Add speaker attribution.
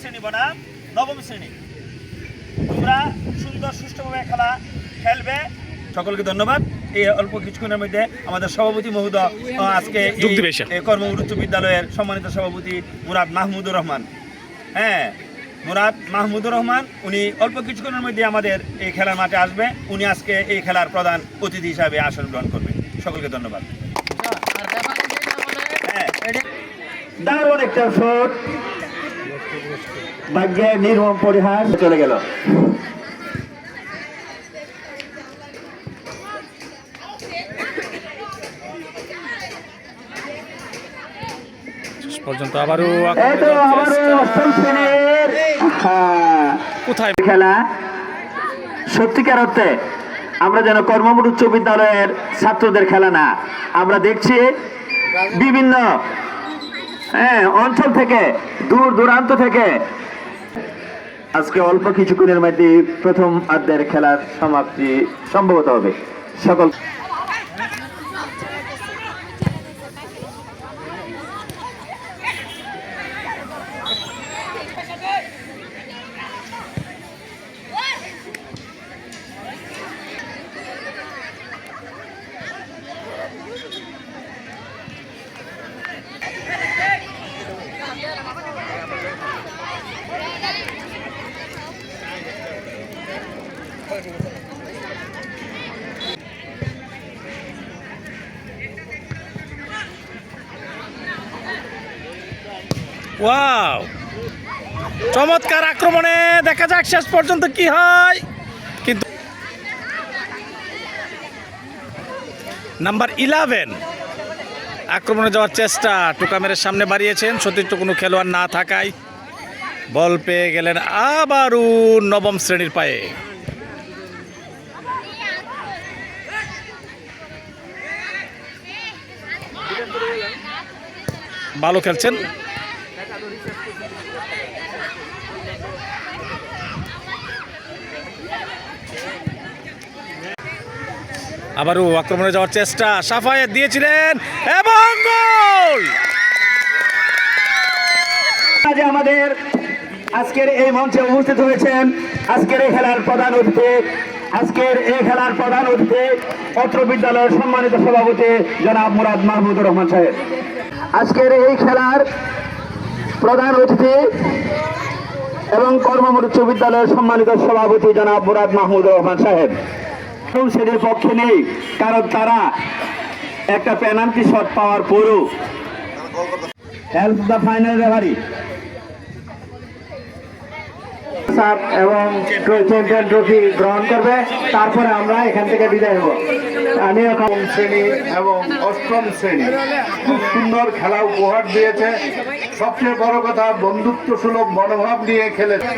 Speaker 1: শ্রেণি বনাম নবম শ্রেণি। তোমরা সুন্দর সুষ্ঠুভাবে খেলা খেলবে। সকলকে ধন্যবাদ। এই অল্প কিছুক্ষণের মধ্যে আমাদের সভাপতি মহোদয় আজকে কর্ম উচ্চ বিদ্যালয়ের সম্মানিত সভাপতি মুরাদ মাহমুদুর রহমান। হ্যাঁ মুরাদ মাহমুদুর রহমান উনি অল্প কিছুক্ষণের মধ্যে আমাদের এই খেলার মাঠে আসবে। উনি আজকে এই খেলার প্রধান অতিথি হিসাবে আসন গ্রহণ করবে সকলকে ধন্যবাদ। হ্যাঁ। দারুণ একটা শট। ভাগ্যে নির্মম পরিহার। চলে গেল।
Speaker 2: পর্যন্ত আবারও
Speaker 1: হ্যাঁ,
Speaker 2: কোথায়?
Speaker 1: খেলা সত্যিকার অর্থে আমরা যেন কর্মমূল উচ্চ বিদ্যালয়ের ছাত্রদের খেলা না। আমরা দেখছি বিভিন্ন হ্যাঁ অঞ্চল থেকে, দূর দূরান্ত থেকে। আজকে অল্প কিছুক্ষণের মধ্যে প্রথম আদ্যের খেলার সমাপ্তি সম্ভবত হবে। সকল
Speaker 2: ওয়াও। চমৎকার আক্রমণে দেখা যাক শেষ পর্যন্ত কি হয়। কিন্তু নাম্বার ইলেভেন আক্রমণে যাওয়ার চেষ্টা টোকামের সামনে বাড়িয়েছেন। সতীর্থ কোনো খেলোয়াড় না থাকায় বল পেয়ে গেলেন আবারও নবম শ্রেণির পায়ে। ভালো খেলছেন। আবারও আক্রমণে যাওয়ার চেষ্টা সাফায়েত দিয়েছিলেন এবং
Speaker 1: আজ আমাদের আজকের এই মঞ্চে উপস্থিত হয়েছেন আজকের এই খেলার প্রধান অতিথি, আজকের এই খেলার প্রধান অতিথি, পত্র বিদ্যালয়ের সম্মানিত সভাপতি জনাব মুরাদ মাহমুদুর রহমান সাহেব। আজকের এই খেলার প্রধান অতিথি এবং কর্মমূল উচ্চ বিদ্যালয়ের সম্মানিত সভাপতি জনাব মুরাদ মাহমুদ রহমান সাহেব। প্রথম শ্রেণির পক্ষে নেই, কারণ তারা একটা পেনাল্টি শট পাওয়ার পরও হেল্প দ্য ফাইনাল রেফারি সাপ এবং চ্যাম্পিয়ন ট্রফি গ্রহণ করবে তারপরে আমরা এখান থেকে বিদায় হব আমি এখন
Speaker 3: শ্রেণি এবং অষ্টম শ্রেণি খুব সুন্দর খেলা উপহার দিয়েছে সবচেয়ে বড় কথা বন্ধুত্ব সুলভ মনোভাব নিয়ে
Speaker 4: খেলে না